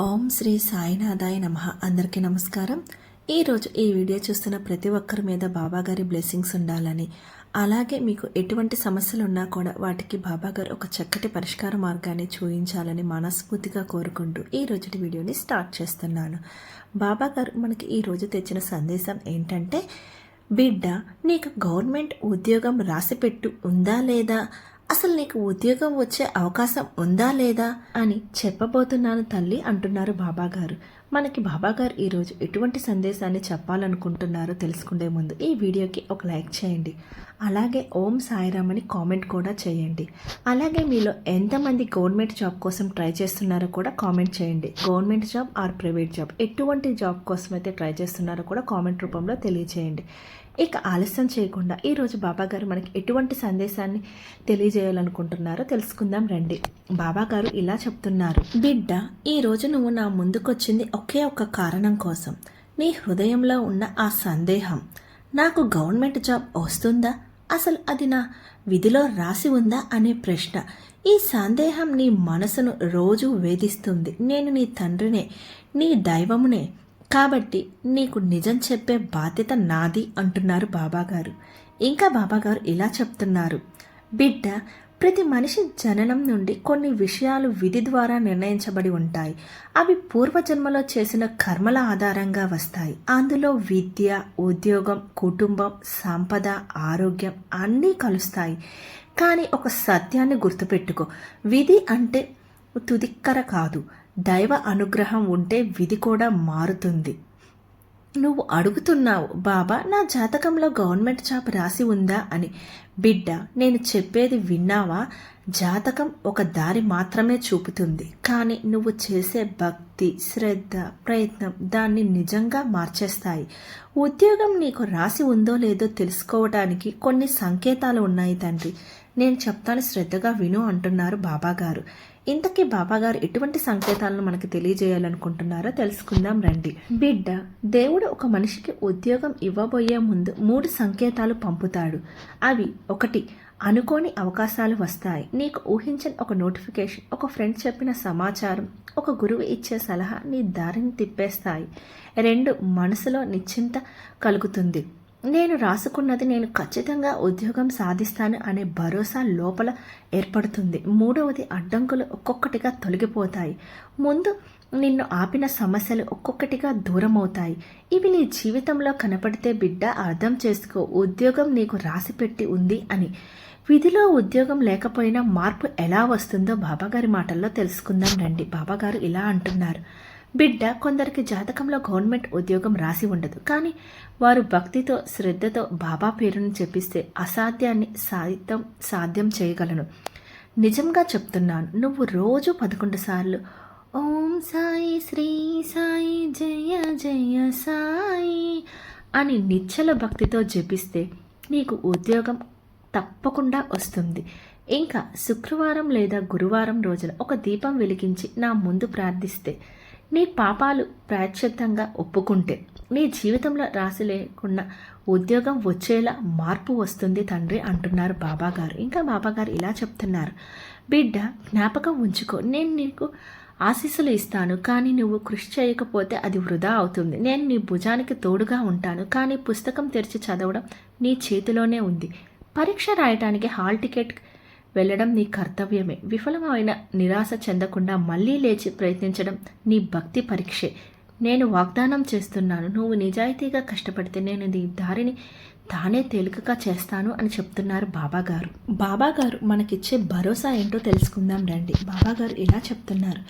ఓం శ్రీ సాయినాథాయ నమ. అందరికీ నమస్కారం. ఈరోజు ఈ వీడియో చూస్తున్న ప్రతి ఒక్కరి మీద బాబాగారి బ్లెస్సింగ్స్ ఉండాలని. అలాగే మీకు ఎటువంటి సమస్యలు ఉన్నా కూడా వాటికి బాబాగారు ఒక చక్కటి పరిష్కార మార్గాన్ని చూపించాలని మనస్ఫూర్తిగా కోరుకుంటూ ఈ రోజుటి వీడియోని స్టార్ట్ చేస్తున్నాను. బాబాగారు మనకి ఈ రోజు తెచ్చిన సందేశం ఏంటంటే బిడ్డ నీకు గవర్నమెంట్ ఉద్యోగం రాసిపెట్టు ఉందా లేదా? అసలు నీకు ఉద్యోగం వచ్చే అవకాశం ఉందా లేదా అని చెప్పబోతున్నాను తల్లి అంటున్నారు బాబాగారు. మనకి బాబాగారు ఈరోజు ఎటువంటి సందేశాన్ని చెప్పాలనుకుంటున్నారో తెలుసుకునే ముందు ఈ వీడియోకి ఒక లైక్ చేయండి. అలాగే ఓం సాయిరామ్ అని కామెంట్ కూడా చేయండి. అలాగే మీలో ఎంతమంది గవర్నమెంట్ జాబ్ కోసం ట్రై చేస్తున్నారో కూడా కామెంట్ చేయండి. Government job or private job? ఎటువంటి జాబ్ కోసం అయితే ట్రై చేస్తున్నారో కూడా కామెంట్ రూపంలో తెలియచేయండి. ఇక ఆలస్యం చేయకుండా ఈరోజు బాబాగారు మనకి ఎటువంటి సందేశాన్ని తెలియజేయాలనుకుంటున్నారో తెలుసుకుందాం రండి. బాబాగారు ఇలా చెప్తున్నారు. బిడ్డ ఈ రోజు నువ్వు నా ముందుకొచ్చింది ఒకే ఒక కారణం కోసం. నీ హృదయంలో ఉన్న ఆ సందేహం. నాకు గవర్నమెంట్ జాబ్ వస్తుందా? అసలు అది నా విధిలో రాసి ఉందా? అనే ప్రశ్న. ఈ సందేహం నీ మనసును రోజు వేధిస్తుంది. నేను నీ తండ్రినే నీ దైవమునే కాబట్టి నీకు నిజం చెప్పే బాధ్యత నాది అంటున్నారు బాబాగారు. ఇంకా బాబాగారు ఇలా చెప్తున్నారు. బిడ్డ ప్రతి మనిషి జననం నుండి కొన్ని విషయాలు విధి ద్వారా నిర్ణయించబడి ఉంటాయి. అవి పూర్వజన్మలో చేసిన కర్మల ఆధారంగా వస్తాయి. అందులో విద్య ఉద్యోగం కుటుంబం సంపద ఆరోగ్యం అన్నీ కలుస్తాయి. కానీ ఒక సత్యాన్ని గుర్తుపెట్టుకో. విధి అంటే తుదిక్కర కాదు. దైవ అనుగ్రహం ఉంటే విధి కూడా మారుతుంది. నువ్వు అడుగుతున్నావు బాబా నా జాతకంలో గవర్నమెంట్ జాబ్ రాసి ఉందా? అని. బిడ్డ నేను చెప్పేది విన్నావా? జాతకం ఒక దారి మాత్రమే చూపుతుంది. కానీ నువ్వు చేసే భక్తి శ్రద్ధ ప్రయత్నం దాన్ని నిజంగా మార్చేస్తాయి. ఉద్యోగం నీకు రాసి ఉందో లేదో తెలుసుకోవడానికి కొన్ని సంకేతాలు ఉన్నాయి తండ్రి. నేను చెప్తాను శ్రద్ధగా విను అంటున్నారు బాబాగారు. ఇంతకీ బాబాగారు ఎటువంటి సంకేతాలను మనకి తెలియజేయాలనుకుంటున్నారో తెలుసుకుందాం రండి. బిడ్డ దేవుడు ఒక మనిషికి ఉద్యోగం ఇవ్వబోయే ముందు మూడు సంకేతాలు పంపుతాడు. అవి ఒకటి అనుకోని అవకాశాలు వస్తాయి. నీకు ఊహించని ఒక నోటిఫికేషన్ ఒక ఫ్రెండ్ చెప్పిన సమాచారం ఒక గురువు ఇచ్చే సలహా నీ దారిని తిప్పేస్తాయి. రెండు మనసులో నిశ్చింత కలుగుతుంది. నేను రాసుకున్నది నేను ఖచ్చితంగా ఉద్యోగం సాధిస్తాను అనే భరోసా లోపల ఏర్పడుతుంది. మూడవది అడ్డంకులు ఒక్కొక్కటిగా తొలగిపోతాయి. ముందు నిన్ను ఆపిన సమస్యలు ఒక్కొక్కటిగా దూరం అవుతాయి ఇవి నీ జీవితంలో కనపడితే బిడ్డ అర్థం చేసుకో ఉద్యోగం నీకు రాసిపెట్టి ఉంది అని. విధిలో ఉద్యోగం లేకపోయినా మార్పు ఎలా వస్తుందో బాబాగారి మాటల్లో తెలుసుకుందాం రండి. బాబాగారు ఇలా అంటున్నారు. బిడ్డ కొందరికి జాతకంలో గవర్నమెంట్ ఉద్యోగం రాసి ఉండదు. కానీ వారు భక్తితో శ్రద్ధతో బాబా పేరును చెప్పిస్తే అసాధ్యాన్ని సాధ్యం సాధ్యం చేయగలను. నిజంగా చెప్తున్నాను నువ్వు రోజు పదకొండు సార్లు ఓం సాయి శ్రీ సాయి జయ జయ సాయి అని నిచ్చల భక్తితో జపిస్తే నీకు ఉద్యోగం తప్పకుండా వస్తుంది. ఇంకా శుక్రవారం లేదా గురువారం రోజున ఒక దీపం వెలిగించి నా ముందు ప్రార్థిస్తే నీ పాపాలు ప్రాయశ్చిత్తంగా ఒప్పుకుంటే నీ జీవితంలో రాసి లేకుండా ఉద్యోగం వచ్చేలా మార్పు వస్తుంది తండ్రి అంటున్నారు బాబాగారు. ఇంకా బాబాగారు ఇలా చెప్తున్నారు. బిడ్డ జ్ఞాపకం ఉంచుకో. నేను నీకు ఆశీస్సులు ఇస్తాను. కానీ నువ్వు కృషి చేయకపోతే అది వృధా అవుతుంది. నేను నీ భుజానికి తోడుగా ఉంటాను. కానీ పుస్తకం తెరిచి చదవడం నీ చేతిలోనే ఉంది. పరీక్ష రాయటానికి హాల్ టికెట్ వెళ్ళడం నీ కర్తవ్యమే. విఫలమైన నిరాశ చెందకుండా మళ్ళీ లేచి ప్రయత్నించడం నీ భక్తి పరీక్షే. నేను వాగ్దానం చేస్తున్నాను. నువ్వు నిజాయితీగా కష్టపడితే నేను నీ దారిని తానే తేలికగా చేస్తాను అని చెప్తున్నారు బాబాగారు. బాబాగారు మనకిచ్చే భరోసా ఏంటో తెలుసుకుందాం రండి. బాబాగారు ఇలా చెప్తున్నారు.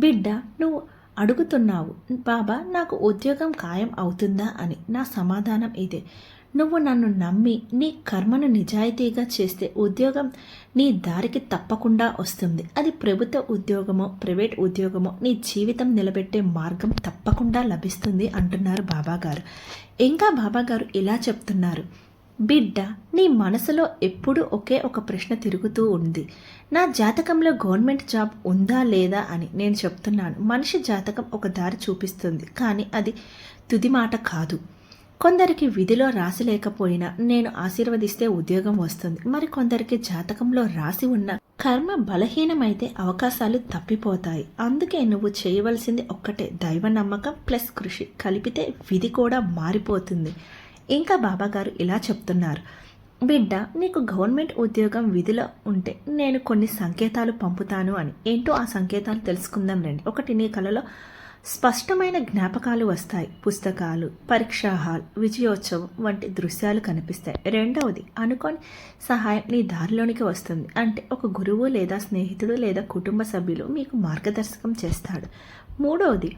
బిడ్డ నువ్వు అడుగుతున్నావు. బాబా నాకు ఉద్యోగం ఖాయం అవుతుందా? అని. నా సమాధానం ఇదే. నువ్వు నన్ను నమ్మి నీ కర్మను నిజాయితీగా చేస్తే ఉద్యోగం నీ దారికి తప్పకుండా వస్తుంది. అది ప్రభుత్వ ఉద్యోగమో ప్రైవేట్ ఉద్యోగమో నీ జీవితం నిలబెట్టే మార్గం తప్పకుండా లభిస్తుంది అంటున్నారు బాబాగారు. ఇంకా బాబాగారు ఇలా చెప్తున్నారు. బిడ్డ నీ మనసులో ఎప్పుడూ ఒకే ఒక ప్రశ్న తిరుగుతూ ఉంది. నా జాతకంలో గవర్నమెంట్ జాబ్ ఉందా లేదా అని నేను చెప్తున్నాను. మనిషి జాతకం ఒక దారి చూపిస్తుంది. కానీ అది తుది మాట కాదు. కొందరికి విధిలో రాసి లేకపోయినా నేను ఆశీర్వదిస్తే ఉద్యోగం వస్తుంది. మరి కొందరికి జాతకంలో రాసి ఉన్న కర్మ బలహీనమైతే అవకాశాలు తప్పిపోతాయి. అందుకే నువ్వు చేయవలసింది ఒక్కటే దైవ నమ్మకం ప్లస్ కృషి. కలిపితే విధి కూడా మారిపోతుంది. ఇంకా బాబాగారు ఇలా చెప్తున్నారు. బిడ్డ నీకు గవర్నమెంట్ ఉద్యోగం విధిలో ఉంటే నేను కొన్ని సంకేతాలు పంపుతాను అని. ఏంటో ఆ సంకేతాలు తెలుసుకుందాం రండి. ఒకటి నీ కలలో స్పష్టమైన జ్ఞాపకాలు వస్తాయి. పుస్తకాలు పరీక్షా హాల్ విజయోత్సవం వంటి దృశ్యాలు కనిపిస్తాయి. రెండవది అనుకోని సహాయం నీ దారిలోనికి వస్తుంది. అంటే ఒక గురువు లేదా స్నేహితుడు లేదా కుటుంబ సభ్యులు మీకు మార్గదర్శకం చేస్తాడు. మూడవది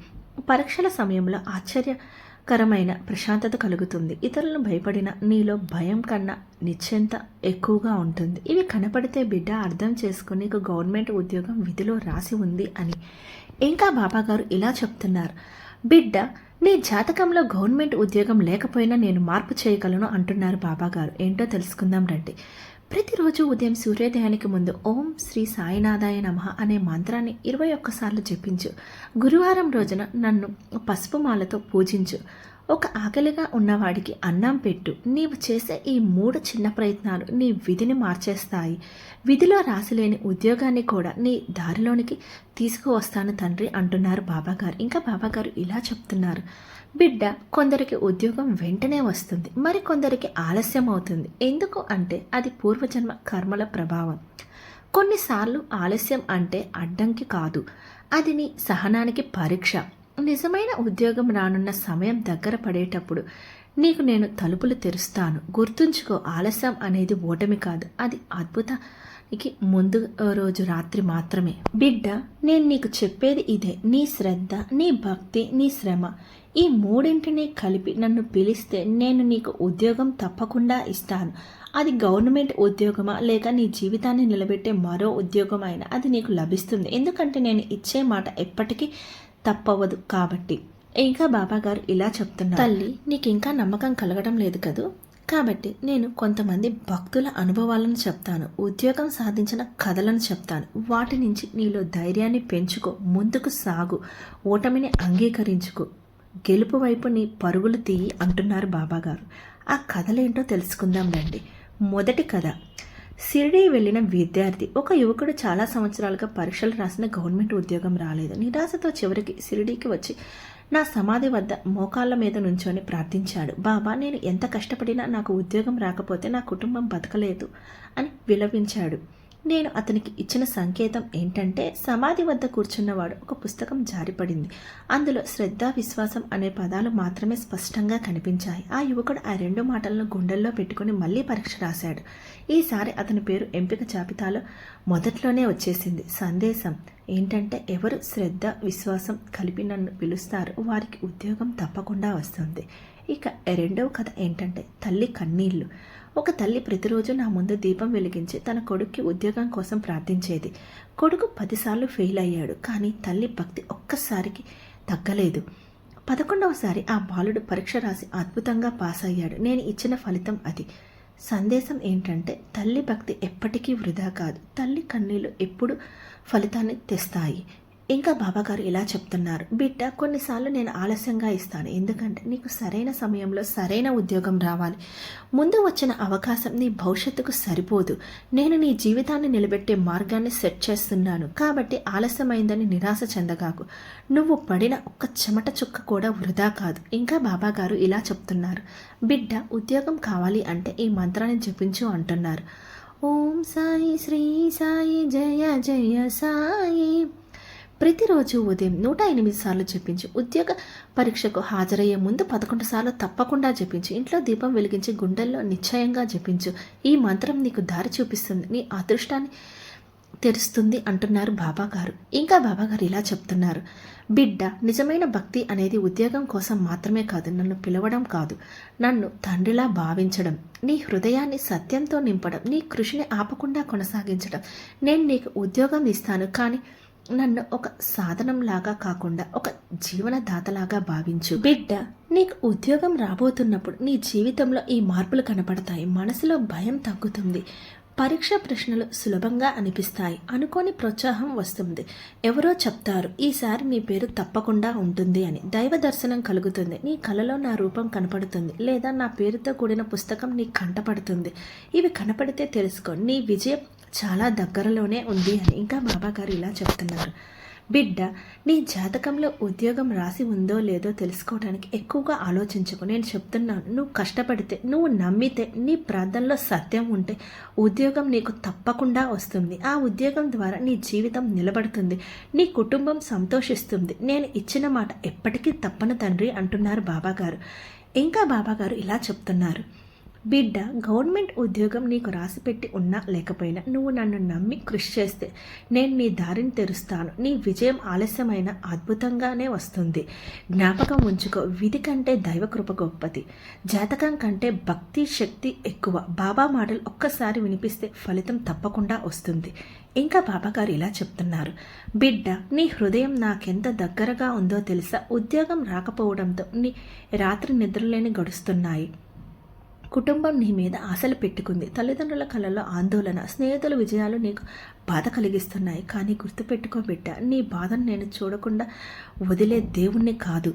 పరీక్షల సమయంలో ఆశ్చర్యకరమైన ప్రశాంతత కలుగుతుంది. ఇతరులను భయపడిన నీలో భయం కన్నా నిశ్చింత ఎక్కువగా ఉంటుంది. ఇవి కనపడితే బిడ్డ అర్థం చేసుకుని నీకు గవర్నమెంట్ ఉద్యోగం విధిలో రాసి ఉంది అని. ఇంకా బాబాగారు ఇలా చెప్తున్నారు. బిడ్డ నీ జాతకంలో గవర్నమెంట్ ఉద్యోగం లేకపోయినా నేను మార్పు చేయగలను అంటున్నారు బాబాగారు. ఏంటో తెలుసుకుందాం రండి. ప్రతిరోజు ఉదయం సూర్యోదయానికి ముందు ఓం శ్రీ సాయినాథాయ నమః అనే మంత్రాన్ని ఇరవై ఒక్కసార్లు జపించు. గురువారం రోజున నన్ను పసుపు మాలతో పూజించు. ఒక ఆకలిగా ఉన్నవాడికి అన్నం పెట్టు. నీవు చేసే ఈ మూడు చిన్న ప్రయత్నాలు నీ విధిని మార్చేస్తాయి. విధిలో రాసిలేని ఉద్యోగాన్ని కూడా నీ దారిలోనికి తీసుకువస్తాను తండ్రి అంటున్నారు బాబాగారు. ఇంకా బాబాగారు ఇలా చెప్తున్నారు. బిడ్డ కొందరికి ఉద్యోగం వెంటనే వస్తుంది. మరి కొందరికి ఆలస్యం అవుతుంది. ఎందుకు అంటే అది పూర్వజన్మ కర్మల ప్రభావం. కొన్నిసార్లు ఆలస్యం అంటే అడ్డంకి కాదు. అది నీ సహనానికి పరీక్ష. నిజమైన ఉద్యోగం రానున్న సమయం దగ్గర పడేటప్పుడు నీకు నేను తలుపులు తెరుస్తాను. గుర్తుంచుకో ఆలస్యం అనేది ఓటమి కాదు. అది అద్భుతానికి ముందు రోజు రాత్రి మాత్రమే. బిడ్డ నేను నీకు చెప్పేది ఇదే. నీ శ్రద్ధ నీ భక్తి నీ శ్రమ ఈ మూడింటిని కలిపి నన్ను పిలిస్తే నేను నీకు ఉద్యోగం తప్పకుండా ఇస్తాను. అది గవర్నమెంట్ ఉద్యోగమా లేక నీ జీవితాన్ని నిలబెట్టే మరో ఉద్యోగమైనా అది నీకు లభిస్తుంది. ఎందుకంటే నేను ఇచ్చే మాట ఎప్పటికీ తప్పవదు కాబట్టి. ఇంకా బాబాగారు ఇలా చెప్తున్నారు. తల్లి నీకు ఇంకా నమ్మకం కలగడం లేదు కదూ? కాబట్టి నేను కొంతమంది భక్తుల అనుభవాలను చెప్తాను. ఉద్యోగం సాధించిన కథలను చెప్తాను. వాటి నుంచి నీలో ధైర్యాన్ని పెంచుకో ముందుకు సాగు ఓటమిని అంగీకరించుకో. గెలుపు వైపు నీ పరుగులు తీయి అంటున్నారు బాబాగారు. ఆ కథలేంటో తెలుసుకుందాం రండి. మొదటి కథ. షిరిడీ వెళ్ళిన విద్యార్థి ఒక యువకుడు చాలా సంవత్సరాలుగా పరీక్షలు రాసిన గవర్నమెంట్ ఉద్యోగం రాలేదు. నిరాశతో చివరికి షిరిడీకి వచ్చి నా సమాధి వద్ద మోకాళ్ళ మీద నుంచొని ప్రార్థించాడు. బాబా నేను ఎంత కష్టపడినా నాకు ఉద్యోగం రాకపోతే నా కుటుంబం బతకలేదు అని విలపించాడు నేను అతనికి ఇచ్చిన సంకేతం ఏంటంటే సమాధి వద్ద కూర్చున్నవాడు ఒక పుస్తకం జారిపడింది. అందులో శ్రద్ధ విశ్వాసం అనే పదాలు మాత్రమే స్పష్టంగా కనిపించాయి. ఆ యువకుడు ఆ రెండు మాటలను గుండెల్లో పెట్టుకుని మళ్ళీ పరీక్ష రాశాడు. ఈసారి అతని పేరు ఎంపిక జాబితాలో మొదట్లోనే వచ్చేసింది. సందేశం ఏంటంటే ఎవరు శ్రద్ధ విశ్వాసం కలిపి నన్ను పిలుస్తారు వారికి ఉద్యోగం తప్పకుండా వస్తుంది. ఇక రెండవ కథ ఏంటంటే తల్లి కన్నీళ్ళు ఒక తల్లి ప్రతిరోజు నా ముందు దీపం వెలిగించి తన కొడుక్కి ఉద్యోగం కోసం ప్రార్థించేది. కొడుకు పదిసార్లు ఫెయిల్ అయ్యాడు కానీ తల్లి భక్తి ఒక్కసారికి తగ్గలేదు. పదకొండవసారి ఆ బాలుడు పరీక్ష రాసి అద్భుతంగా పాస్ అయ్యాడు. నేను ఇచ్చిన ఫలితం అది. సందేశం ఏంటంటే తల్లి భక్తి ఎప్పటికీ వృధా కాదు. తల్లి కన్నీళ్ళు ఎప్పుడు ఫలితాన్ని తెస్తాయి. ఇంకా బాబాగారు ఇలా చెప్తున్నారు బిడ్డ కొన్నిసార్లు నేను ఆలస్యంగా ఇస్తాను. ఎందుకంటే నీకు సరైన సమయంలో సరైన ఉద్యోగం రావాలి. ముందు వచ్చిన అవకాశం నీ భవిష్యత్తుకు సరిపోదు. నేను నీ జీవితాన్ని నిలబెట్టే మార్గాన్ని సెట్ చేస్తున్నాను. కాబట్టి ఆలస్యమైందని నిరాశ చెందగాకు. నువ్వు పడిన ఒక్క చెమట చుక్క కూడా వృధా కాదు. ఇంకా బాబాగారు ఇలా చెప్తున్నారు బిడ్డ ఉద్యోగం కావాలి అంటే ఈ మంత్రాన్ని జపించు అంటున్నారు. ఓం సాయి శ్రీ సాయి జయ జయ సాయి. ప్రతిరోజు ఉదయం నూట ఎనిమిది సార్లు చెప్పించి ఉద్యోగ పరీక్షకు హాజరయ్యే ముందు పదకొండు సార్లు తప్పకుండా జపించు. ఇంట్లో దీపం వెలిగించి గుండెల్లో నిశ్చయంగా జపించు. ఈ మంత్రం నీకు దారి చూపిస్తుంది. నీ అదృష్టాన్ని తెరుస్తుంది అంటున్నారు బాబా గారు ఇంకా బాబా గారు ఇలా చెప్తున్నారు. బిడ్డ నిజమైన భక్తి అనేది ఉద్యోగం కోసం మాత్రమే కాదు నన్ను పిలవడం కాదు. నన్ను తండ్రిలా భావించడం నీ హృదయాన్ని సత్యంతో నింపడం నీ కృషిని ఆపకుండా కొనసాగించడం. నేను నీకు ఉద్యోగం ఇస్తాను కానీ నన్ను ఒక సాధనంలాగా కాకుండా ఒక జీవనదాతలాగా భావించు. బిడ్డ నీకు ఉద్యోగం రాబోతున్నప్పుడు నీ జీవితంలో ఈ మార్పులు కనపడతాయి. మనసులో భయం తగ్గుతుంది. పరీక్ష ప్రశ్నలు సులభంగా అనిపిస్తాయి. అనుకోని ప్రోత్సాహం వస్తుంది. ఎవరో చెప్తారు ఈసారి నీ పేరు తప్పకుండా ఉంటుంది అని. దైవ దర్శనం కలుగుతుంది. నీ కలలో నా రూపం కనపడుతుంది. లేదా నా పేరుతో కూడిన పుస్తకం నీ కంటపడుతుంది ఇవి కనపడితే తెలుసుకో నీ విజయం చాలా దగ్గరలోనే ఉంది అని ఇంకా బాబాగారు ఇలా చెప్తున్నారు. బిడ్డ నీ జాతకంలో ఉద్యోగం రాసి ఉందో లేదో తెలుసుకోవడానికి ఎక్కువగా ఆలోచించకు. నేను చెప్తున్నాను నువ్వు కష్టపడితే నువ్వు నమ్మితే నీ ప్రార్థనలో సత్యం ఉంటే ఉద్యోగం నీకు తప్పకుండా వస్తుంది. ఆ ఉద్యోగం ద్వారా నీ జీవితం నిలబడుతుంది. నీ కుటుంబం సంతోషిస్తుంది. నేను ఇచ్చిన మాట ఎప్పటికీ తప్పను తండ్రి అంటున్నారు బాబాగారు. ఇంకా బాబాగారు ఇలా చెప్తున్నారు. బిడ్డ గవర్నమెంట్ ఉద్యోగం నీకు రాసిపెట్టి ఉన్నా లేకపోయినా నువ్వు నన్ను నమ్మి కృషి చేస్తే నేను నీ దారిని తెరుస్తాను. నీ విజయం ఆలస్యమైన అద్భుతంగానే వస్తుంది. జ్ఞాపకం ఉంచుకో. విధి కంటే దైవకృప గొప్పది. జాతకం కంటే భక్తి శక్తి ఎక్కువ. బాబా మాటలు ఒక్కసారి వినిపిస్తే ఫలితం తప్పకుండా వస్తుంది. ఇంకా బాబాగారు ఇలా చెప్తున్నారు. బిడ్డ నీ హృదయం నాకెంత దగ్గరగా ఉందో తెలుసా? ఉద్యోగం రాకపోవడంతో నీ రాత్రి నిద్రలేని గడుస్తున్నాయి. కుటుంబం నీ మీద ఆశలు పెట్టుకుంది. తల్లిదండ్రుల కళలో ఆందోళన స్నేహితుల విజయాలు నీకు బాధ కలిగిస్తున్నాయి. కానీ గుర్తుపెట్టుకో బిడ్డ నీ బాధను నేను చూడకుండా వదిలే దేవుణ్ణి కాదు.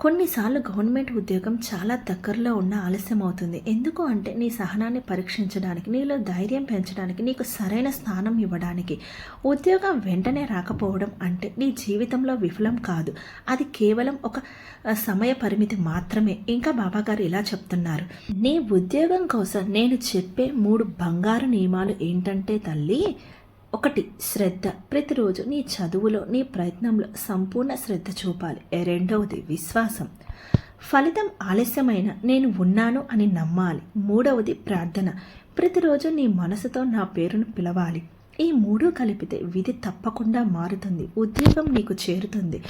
కొన్నిసార్లు గవర్నమెంట్ ఉద్యోగం చాలా దగ్గరలో ఉన్న ఆలస్యం అవుతుంది ఎందుకు అంటే నీ సహనాన్ని పరీక్షించడానికి నీలో ధైర్యం పెంచడానికి నీకు సరైన స్థానం ఇవ్వడానికి. ఉద్యోగం వెంటనే రాకపోవడం అంటే నీ జీవితంలో విఫలం కాదు. అది కేవలం ఒక సమయ పరిమితి మాత్రమే. ఇంకా బాబాగారు ఇలా చెప్తున్నారు. నీ ఉద్యోగం కోసం నేను చెప్పే మూడు బంగారు నియమాలు ఏంటంటే తల్లి ఒకటి శ్రద్ధ. ప్రతిరోజు నీ చదువులో నీ ప్రయత్నంలో సంపూర్ణ శ్రద్ధ చూపాలి. రెండవది విశ్వాసం. ఫలితం ఆలస్యమైన నేను ఉన్నాను అని నమ్మాలి. మూడవది ప్రార్థన. ప్రతిరోజు నీ మనసుతో నా పేరును పిలవాలి. ఈ మూడు కలిపితే విధి తప్పకుండా మారుతుంది. ఉద్యోగం నీకు చేరుతుంది.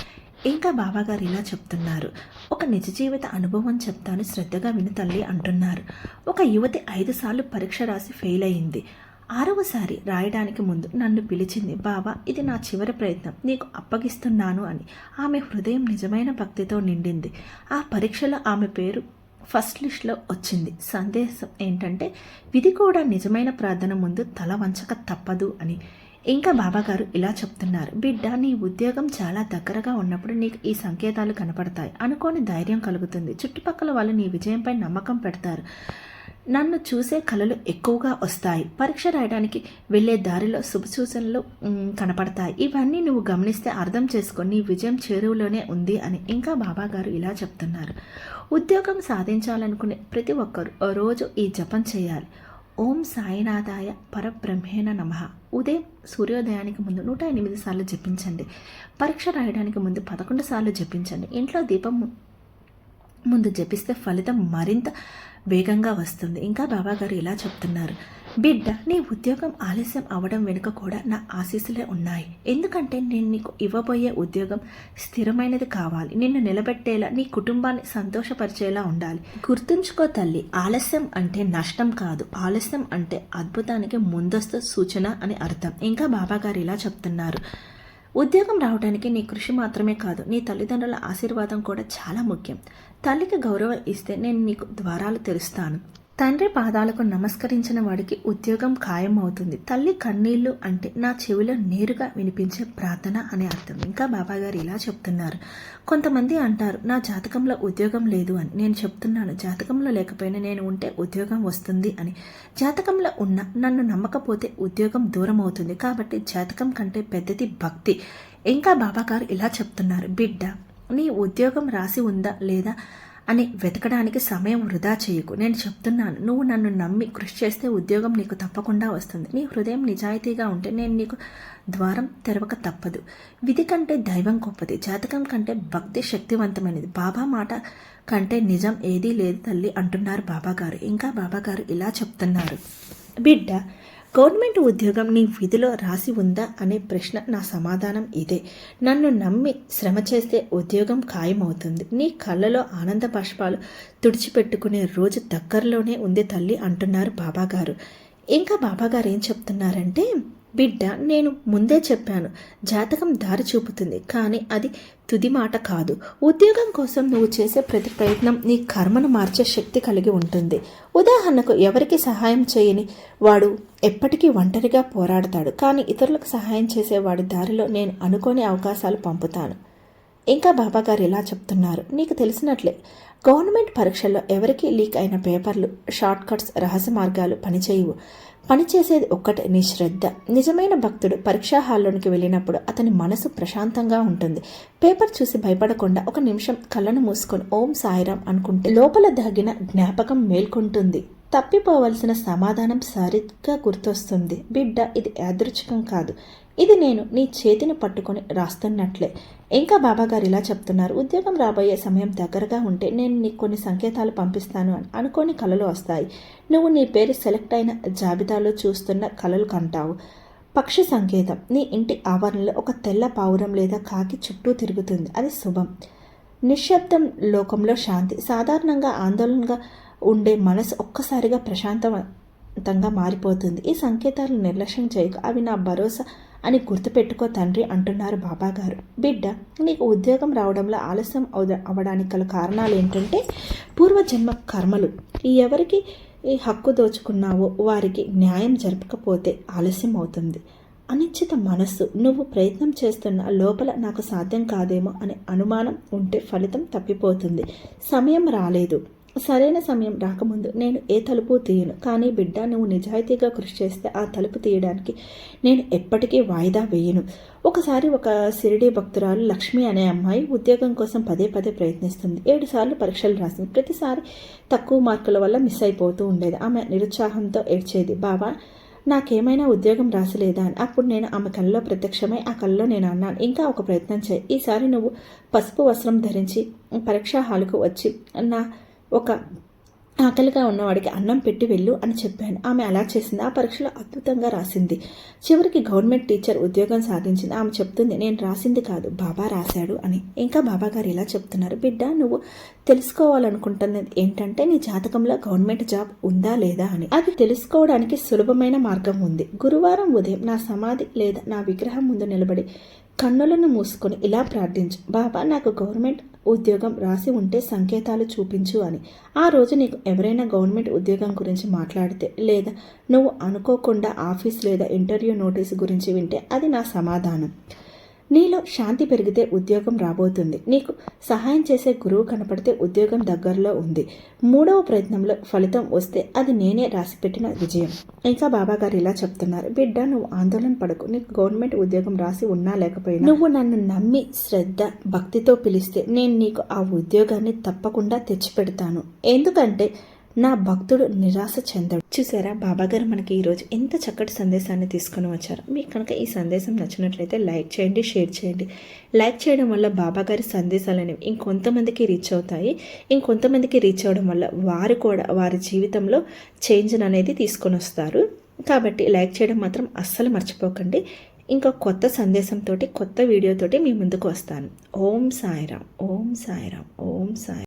ఇంకా బాబాగారు ఇలా చెప్తున్నారు. ఒక నిజ జీవిత అనుభవం చెప్తాను శ్రద్ధగా విను తల్లి అంటున్నారు. ఒక యువతి ఐదు సార్లు పరీక్ష రాసి ఫెయిల్ అయింది ఆరవసారి రాయడానికి ముందు నన్ను పిలిచింది బాబా ఇది నా చివరి ప్రయత్నం. నీకు అప్పగిస్తున్నాను అని. ఆమె హృదయం నిజమైన భక్తితో నిండింది. ఆ పరీక్షలో ఆమె పేరు ఫస్ట్ లిస్ట్లో వచ్చింది. సందేశం ఏంటంటే విధి కూడా నిజమైన ప్రార్థన ముందు తల వంచక తప్పదు అని. ఇంకా బాబాగారు ఇలా చెప్తున్నారు బిడ్డ నీ ఉద్యోగం చాలా దగ్గరగా ఉన్నప్పుడు నీకు ఈ సంకేతాలు కనపడతాయి. అనుకోని ధైర్యం కలుగుతుంది. చుట్టుపక్కల వాళ్ళు నీ విజయంపై నమ్మకం పెడతారు. నన్ను చూసే కళలు ఎక్కువగా వస్తాయి. పరీక్ష రాయడానికి వెళ్ళే దారిలో శుభసూచనలు కనపడతాయి. ఇవన్నీ నువ్వు గమనిస్తే అర్థం చేసుకొని విజయం చేరువలోనే ఉంది అని ఇంకా బాబా గారు ఇలా చెప్తున్నారు. ఉద్యోగం సాధించాలనుకునే ప్రతి ఒక్కరు రోజు ఈ జపం చేయాలి. ఓం సాయినాథాయ పరబ్రహ్మేణ నమ. ఉదయం సూర్యోదయానికి ముందు నూట ఎనిమిది సార్లు జపించండి. పరీక్ష రాయడానికి ముందు పదకొండు సార్లు జపించండి. ఇంట్లో దీపం ముందు జపిస్తే ఫలితం మరింత వేగంగా వస్తుంది. ఇంకా బాబాగారు ఇలా చెప్తున్నారు. బిడ్డ నీ ఉద్యోగం ఆలస్యం అవడం వెనుక కూడా నా ఆశీస్సులే ఉన్నాయి. ఎందుకంటే నేను నీకు ఇవ్వబోయే ఉద్యోగం స్థిరమైనది కావాలి. నిన్ను నిలబెట్టేలా నీ కుటుంబాన్ని సంతోషపరిచేలా ఉండాలి. గుర్తుంచుకో తల్లి ఆలస్యం అంటే నష్టం కాదు. ఆలస్యం అంటే అద్భుతానికి ముందస్తు సూచన అని అర్థం. ఇంకా బాబాగారు ఇలా చెప్తున్నారు. ఉద్యోగం రావడానికి నీ కృషి మాత్రమే కాదు నీ తల్లిదండ్రుల ఆశీర్వాదం కూడా చాలా ముఖ్యం. తల్లికి గౌరవం ఇస్తే నేను నీకు ద్వారాలు తెరుస్తాను. తండ్రి పాదాలకు నమస్కరించిన వాడికి ఉద్యోగం ఖాయం అవుతుంది తల్లి కన్నీళ్ళు అంటే నా చెవిలో నేరుగా వినిపించే ప్రార్థన అనే అర్థం. ఇంకా బాబాగారు ఇలా చెప్తున్నారు. కొంతమంది అంటారు నా జాతకంలో ఉద్యోగం లేదు అని. నేను చెప్తున్నాను జాతకంలో లేకపోయినా నేను ఉంటే ఉద్యోగం వస్తుంది అని. జాతకంలో ఉన్న నన్ను నమ్మకపోతే ఉద్యోగం దూరం అవుతుంది కాబట్టి జాతకం కంటే పెద్దది భక్తి. ఇంకా బాబాగారు ఇలా చెప్తున్నారు బిడ్డ నీ ఉద్యోగం రాసి ఉందా లేదా? అని వెతకడానికి సమయం వృధా చేయకు. నేను చెప్తున్నాను నువ్వు నన్ను నమ్మి కృషి చేస్తే ఉద్యోగం నీకు తప్పకుండా వస్తుంది. నీ హృదయం నిజాయితీగా ఉంటే నేను నీకు ద్వారం తెరవక తప్పదు. విధి కంటే దైవం గొప్పది జాతకం కంటే భక్తి శక్తివంతమైనది. బాబా మాట కంటే నిజం ఏదీ లేదు తల్లి అంటున్నారు బాబాగారు. ఇంకా బాబాగారు ఇలా చెప్తున్నారు. బిడ్డ గవర్నమెంట్ ఉద్యోగం నీ విధిలో రాసి ఉందా అనే ప్రశ్న నా సమాధానం ఇదే. నన్ను నమ్మి శ్రమ చేస్తే ఉద్యోగం ఖాయమవుతుంది. నీ కళ్ళలో ఆనంద బాష్పాలు తుడిచిపెట్టుకునే రోజు దగ్గరలోనే ఉంది తల్లి అంటున్నారు బాబాగారు. ఇంకా బాబాగారు ఏం చెప్తున్నారంటే బిడ్డ నేను ముందే చెప్పాను. జాతకం దారి చూపుతుంది. కానీ అది తుది మాట కాదు. ఉద్యోగం కోసం నువ్వు చేసే ప్రతి ప్రయత్నం నీ కర్మను మార్చే శక్తి కలిగి ఉంటుంది. ఉదాహరణకు ఎవరికి సహాయం చేయని వాడు ఎప్పటికీ ఒంటరిగా పోరాడతాడు. కానీ ఇతరులకు సహాయం చేసే వాడి దారిలో నేను అనుకోని అవకాశాలు పంపుతాను. ఇంకా బాబా గారు ఇలా చెప్తున్నారు. నీకు తెలిసినట్లే. గవర్నమెంట్ పరీక్షల్లో ఎవరికి లీక్ అయిన పేపర్లు షార్ట్ కట్స్ రహస్య మార్గాలు పనిచేయవు. పనిచేసేది ఒక్కటే నీ శ్రద్ధ. నిజమైన భక్తుడు పరీక్షా హాల్లోనికి వెళ్ళినప్పుడు అతని మనసు ప్రశాంతంగా ఉంటుంది. పేపర్ చూసి భయపడకుండా ఒక నిమిషం కళ్ళను మూసుకొని ఓం సాయిరాం అనుకుంటే లోపల దాగిన జ్ఞాపకం మేల్కొంటుంది. తప్పిపోవలసిన సమాధానం సరిగ్గా గుర్తొస్తుంది. బిడ్డ ఇది యాదృచ్ఛికం కాదు. ఇది నేను నీ చేతిని పట్టుకొని రాస్తున్నట్లే. ఇంకా బాబాగారు ఇలా చెప్తున్నారు. ఉద్యోగం రాబోయే సమయం దగ్గరగా ఉంటే నేను నీకు కొన్ని సంకేతాలు పంపిస్తాను అని అనుకోని కళలు వస్తాయి. నువ్వు నీ పేరు సెలెక్ట్ అయిన జాబితాలో చూస్తున్న కళలు కంటావు. పక్షి సంకేతం. నీ ఇంటి ఆవరణలో ఒక తెల్ల పావురం లేదా కాకి చుట్టూ తిరుగుతుంది. అది శుభం. నిశ్శబ్దం లోకంలో శాంతి. సాధారణంగా ఆందోళనగా ఉండే మనసు ఒక్కసారిగా ప్రశాంతవంతంగా మారిపోతుంది. ఈ సంకేతాలు నిర్లక్ష్యం చేయక. అవి నా భరోసా అని గుర్తుపెట్టుకో తండ్రి అంటున్నారు బాబాగారు. బిడ్డ నీకు ఉద్యోగం రావడంలో ఆలస్యం అవ- అవడానికి గల కారణాలు ఏంటంటే పూర్వజన్మ కర్మలు. ఈ ఎవరికి ఈ హక్కు దోచుకున్నావో వారికి న్యాయం జరపకపోతే ఆలస్యం అవుతుంది. అనిశ్చిత మనస్సు నువ్వు ప్రయత్నం చేస్తున్న లోపల నాకు సాధ్యం కాదేమో అనే అనుమానం ఉంటే ఫలితం తప్పిపోతుంది. సమయం రాలేదు. సరైన సమయం రాకముందు నేను ఏ తలుపు తీయను. కానీ బిడ్డ నువ్వు నిజాయితీగా కృషి చేస్తే ఆ తలుపు తీయడానికి నేను ఎప్పటికీ వాయిదా వేయను. ఒకసారి ఒక సిరిడి భక్తురాలు లక్ష్మి అనే అమ్మాయి ఉద్యోగం కోసం పదే పదే ప్రయత్నిస్తుంది. ఏడు సార్లు పరీక్షలు రాసింది. ప్రతిసారి తక్కువ మార్కుల వల్ల మిస్ అయిపోతూ ఉండేది. ఆమె నిరుత్సాహంతో ఏడ్చేది బాబా నాకేమైనా ఉద్యోగం రాసలేదా అని? అప్పుడు నేను ఆమె కళ్ళలో ప్రత్యక్షమై ఆ కళ్ళలో నేను అన్నాను. ఇంకా ఒక ప్రయత్నం చేయి. ఈసారి నువ్వు పసుపు వస్త్రం ధరించి పరీక్షా హాలుకు వచ్చి నా ఒక ఆకలిగా ఉన్నవాడికి అన్నం పెట్టి వెళ్ళు అని చెప్పాను. ఆమె అలా చేసింది. ఆ పరీక్షలో అద్భుతంగా రాసింది. చివరికి గవర్నమెంట్ టీచర్ ఉద్యోగం సాధించింది. ఆమె చెప్తుంది నేను రాసింది కాదు బాబా రాశాడు అని. ఇంకా బాబా గారు ఇలా చెప్తున్నారు బిడ్డ నువ్వు తెలుసుకోవాలనుకుంటున్నది ఏంటంటే నీ జాతకంలో గవర్నమెంట్ జాబ్ ఉందా లేదా అని. అది తెలుసుకోవడానికి సులభమైన మార్గం ఉంది. గురువారం ఉదయం నా సమాధి లేదా నా విగ్రహం ముందు నిలబడి కన్నులను మూసుకొని ఇలా ప్రార్థించు బాబా నాకు గవర్నమెంట్ ఉద్యోగం రాసి ఉంటే సంకేతాలు చూపించు అని. ఆ రోజు నీకు ఎవరైనా గవర్నమెంట్ ఉద్యోగం గురించి మాట్లాడితే లేదా నువ్వు అనుకోకుండా ఆఫీస్ లేదా ఇంటర్వ్యూ నోటీస్ గురించి వింటే అది నా సమాధానం. నీలో శాంతి పెరిగితే ఉద్యోగం రాబోతుంది. నీకు సహాయం చేసే గురువు కనపడితే ఉద్యోగం దగ్గరలో ఉంది. మూడవ ప్రయత్నంలో ఫలితం వస్తే అది నేనే రాసిపెట్టిన విజయం. ఇంకా బాబా గారు ఇలా చెప్తున్నారు. బిడ్డ నువ్వు ఆందోళన పడకు. నీకు గవర్నమెంట్ ఉద్యోగం రాసి ఉన్నా లేకపోయినా నువ్వు నన్ను నమ్మి శ్రద్ధ భక్తితో పిలిస్తే నేను నీకు ఆ ఉద్యోగాన్ని తప్పకుండా తెచ్చిపెడతాను. ఎందుకంటే నా భక్తుడు నిరాశ చెందడు. చూసారా? బాబాగారు మనకి ఈరోజు ఎంత చక్కటి సందేశాన్ని తీసుకొని వచ్చారు. మీకు కనుక ఈ సందేశం నచ్చినట్లయితే లైక్ చేయండి షేర్ చేయండి. లైక్ చేయడం వల్ల బాబాగారి సందేశాలు అనేవి ఇంకొంతమందికి రీచ్ అవుతాయి. ఇంకొంతమందికి రీచ్ అవ్వడం వల్ల వారు కూడా వారి జీవితంలో చేంజ్ అనేది తీసుకొని వస్తారు. కాబట్టి లైక్ చేయడం మాత్రం అస్సలు మర్చిపోకండి. ఇంకా కొత్త సందేశంతో కొత్త వీడియోతోటి మీ ముందుకు వస్తాను. ఓం సాయిరామ్ ఓం సాయిరామ్ ఓం సాయి